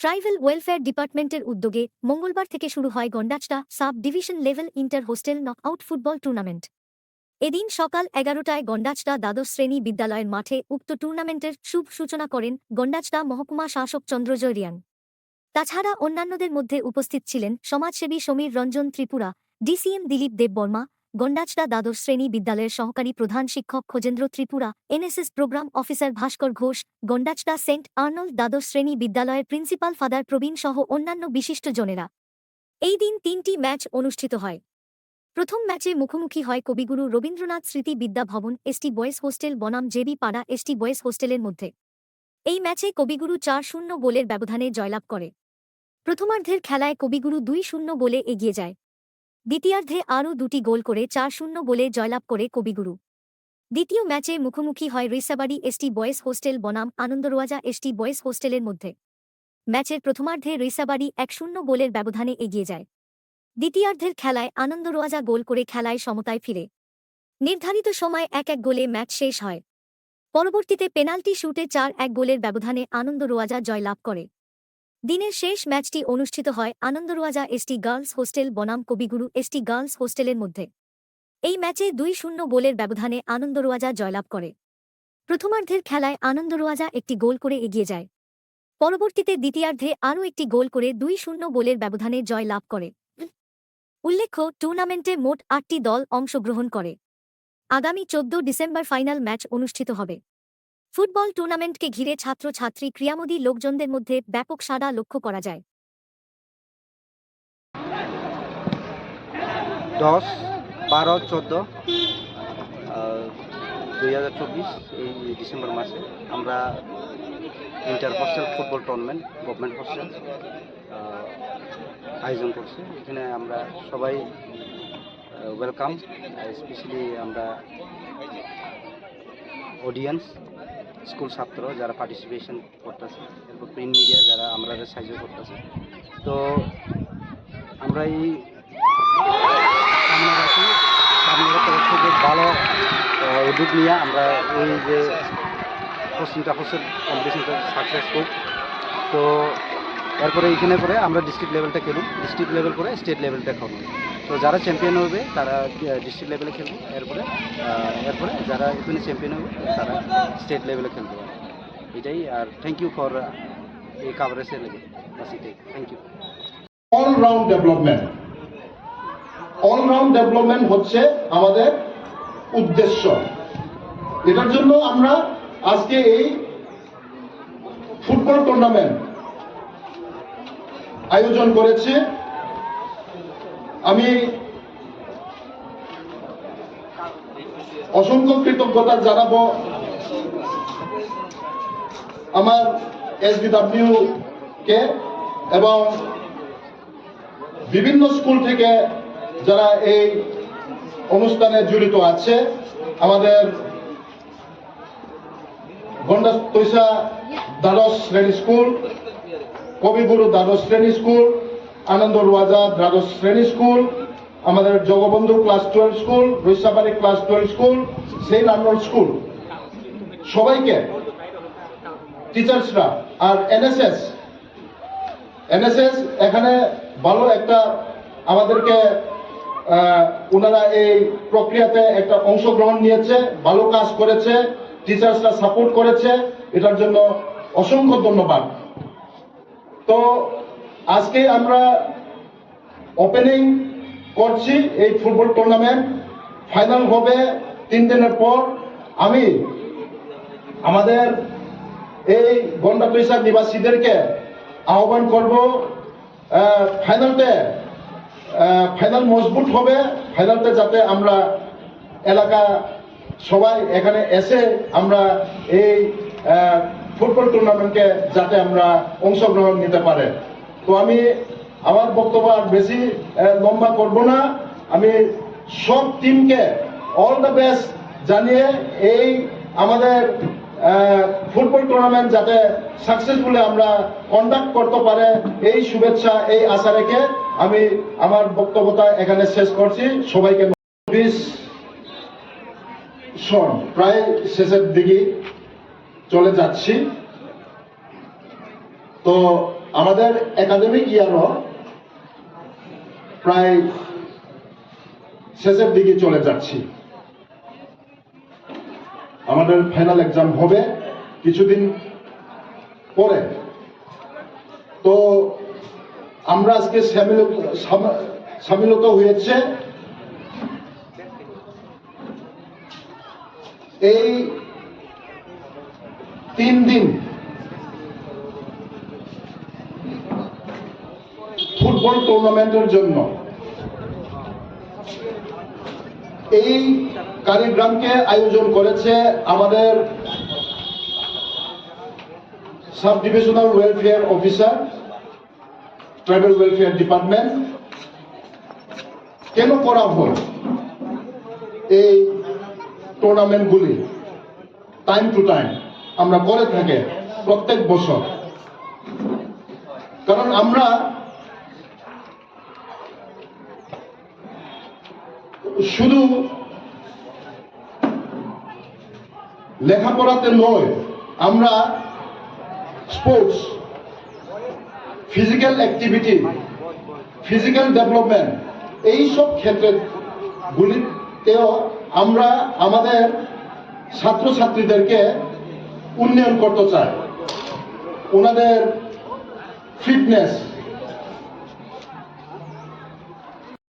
Tribal welfare ডিপার্টমেন্টের উদ্যোগে মঙ্গলবার থেকে শুরু হয় Gandacherra sub division level inter hostel knock out football tournament. এদিন সকাল এগারোটায় গন্ডাচটা দ্বাদশ শ্রেণি বিদ্যালয়ের মাঠে উক্ত টুর্নামেন্টের শুভ সূচনা করেন গন্ডাচটা মহকুমা শাসক চন্দ্রজয় রিয়াং। তাছাড়া অন্যান্যদের মধ্যে উপস্থিত ছিলেন সমাজসেবী সমীর রঞ্জন ত্রিপুরা, ডিসিএম দিলীপ দেববর্মা গন্ডাচটা দ্বাদশ শ্রেণি বিদ্যালয়ের সহকারী প্রধান শিক্ষক Khojendra Tripura, NSS programme officer Bhaskar Ghosh Gandacherra saint Arnold দ্বাদশ শ্রেণি বিদ্যালয়ের প্রিন্সিপাল ফাদার প্রবীণ সহ অন্যান্য বিশিষ্টজনেরা এই দিন তিনটি ম্যাচ অনুষ্ঠিত হয়। প্রথম ম্যাচে মুখোমুখি হয় কবিগুরু Rabindranath Smriti Vidya Bhavan ST boys hostel, বনাম জেবি পাড়া এসটি বয়েজ হোস্টেলের মধ্যে। এই ম্যাচে কবিগুরু চার শূন্য গোলের ব্যবধানে জয়লাভ করে। প্রথমার্ধের খেলায় কবিগুরু দুই শূন্য গোলে এগিয়ে যায়। দ্বিতীয়ার্ধে আরও দুটি গোল করে চার শূন্য গোলে জয়লাভ করে কবিগুরু। দ্বিতীয় ম্যাচে মুখোমুখি হয় রিসাবাড়ি এসটি বয়েজ হোস্টেল বনাম আনন্দরোয়াজা এসটি বয়েজ হোস্টেলের মধ্যে। ম্যাচের প্রথমার্ধে রিসাবাড়ি এক শূন্য গোলের ব্যবধানে এগিয়ে যায়। দ্বিতীয়ার্ধের খেলায় আনন্দরোয়াজা গোল করে খেলায় সমতায় ফিরে। নির্ধারিত সময় এক এক গোলে ম্যাচ শেষ হয়। পরবর্তীতে পেনাল্টি শুটে চার এক গোলের ব্যবধানে আনন্দরোয়াজা জয়লাভ করে। দিনের শেষ ম্যাচটি অনুষ্ঠিত হয় আনন্দরোয়াজা এসটি গার্লস হোস্টেল, বনাম কবিগুরু এসটি গার্লস হোস্টেলের মধ্যে। এই ম্যাচে দুই শূন্য গোলের ব্যবধানে আনন্দরোয়াজা জয়লাভ করে। প্রথমার্ধের খেলায় আনন্দরোয়াজা একটি গোল করে এগিয়ে যায়। পরবর্তীতে দ্বিতীয়ার্ধে আরও একটি গোল করে দুই শূন্য গোলের ব্যবধানে জয় লাভ করে। উল্লেখ্য, টুর্নামেন্টে মোট আটটি দল অংশগ্রহণ করে। আগামী চোদ্দ ডিসেম্বর ফাইনাল ম্যাচ অনুষ্ঠিত হবে। ফুটবল টুর্নামেন্টকে ঘিরে ছাত্রছাত্রী ক্রিয়ামোদী লোকজনদের মধ্যে ব্যাপক সাড়া লক্ষ্য করা যায়। দশ, বারো, চোদ্দ দুই হাজার চব্বিশ এই ডিসেম্বর মাসে আমরা inter hostel football tournament, government hostel আয়োজন করছি। এখানে আমরা সবাই ওয়েলকাম স্পেশালি আমরা অডিয়েন্স স্কুল ছাত্র যারা পার্টিসিপেশন করতেছে এরপর প্রিন্ট মিডিয়া যারা আমরা সাহায্য করতেছে। তো আমরা এই থেকে ভালো উদ্যোগ নিয়ে আমরা এই যে কোচিংটা হচ্ছে কম্পিটিশনটা সাকসেসফুল তো এরপরে এইখানে করে আমরা ডিস্ট্রিক্ট লেভেলটা খেলুন ডিস্ট্রিক্ট লেভেল করে স্টেট লেভেলটা খেলুন তো যারা চ্যাম্পিয়ন হবে, তারা ডিস্ট্রিক্ট লেভেলে খেলবে। এরপরে এরপরে যারা এখানে চ্যাম্পিয়ন হবে, তারা স্টেট লেভেলে খেলবে। এটাই, আর থ্যাংক ইউ ফর এই কাভারেজের লেগে। বাস thank you all round development all round development হচ্ছে আমাদের উদ্দেশ্য। এটার জন্য আমরা আজকে এই ফুটবল টুর্নামেন্ট আয়োজন করেছি। আমি অসংখ্য কৃতজ্ঞতা জানাব। আমার এসবিডাব্লিউ কে এবং বিভিন্ন স্কুল থেকে যারা এই অনুষ্ঠানে জড়িত আছে, আমাদের গন্ডা তৈসা দ্বাদশ শ্রেণি স্কুল কবিগুরু দ্বাদশ শ্রেণি স্কুল আনন্দ রোয়াজা দ্বাদশ শ্রেণি স্কুল, আমাদের Jagabandhu class twelve school Raishabari class twelve school, saint Arnold school. সবাইকে, টিচার্সরা, আর এনএসএস। এনএসএস এখানে ভালো একটা আমাদেরকে ওনারা এই প্রক্রিয়াতে একটা অংশগ্রহণ নিয়েছে, ভালো কাজ করেছে, টিচার্সরা সাপোর্ট করেছে, এটার জন্য অসংখ্য ধন্যবাদ। তো আজকে আমরা ওপেনিং করছি এই ফুটবল টুর্নামেন্ট ফাইনাল হবে তিন দিনের পর। আমি, আমাদের এই গন্ডা পয়সার নিবাসীদেরকে আহ্বান করব ফাইনালতে ফাইনাল মজবুত হবে। ফাইনালতে যাতে আমরা এলাকা সবাই এখানে এসে আমরা এই ফুটবল টুর্নামেন্টে যাতে আমরা অংশগ্রহণ নিতে পারে। তো আমি আমার বক্তব্য আর বেশি লম্বা করব না। আমি সব টিমকে অল দ্য বেস্ট জানিয়ে এই আমাদের ফুটবল টুর্নামেন্ট যাতে সাকসেসফুলি আমরা কন্ডাক্ট করতে পারে, এই শুভেচ্ছা, এই আশা রেখে আমি আমার বক্তব্যটা এখানে শেষ করছি। সবাইকে চব্বিশ প্রায় শেষের দিকে চলে যাচ্ছি। তো আমাদের একাডেমিক ইয়ারও প্রায় শেষের দিকে চলে যাচ্ছি। আমাদের ফাইনাল এক্সাম হবে কিছুদিন পরে। তো আমরা আজকে সামিলত সাম- হয়েছে এই তিন দিন। ফুটবল টুর্নামেন্টের জন্য। এই কারিগ্রামকে আয়োজন করেছে আমাদের sub divisional welfare officer tribal welfare department কেন করা হয় এই টুর্নামেন্টগুলি টাইম টু টাইম আমরা করে থাকি প্রত্যেক বছর। কারণ আমরা শুধু লেখাপড়াতে নয়, আমরা sports physical activity physical development এই সব ক্ষেত্রে গুলিতেও আমরা আমাদের ছাত্রছাত্রীদেরকে উন্নয়ন করতে চায়। ওনাদের ফিটনেস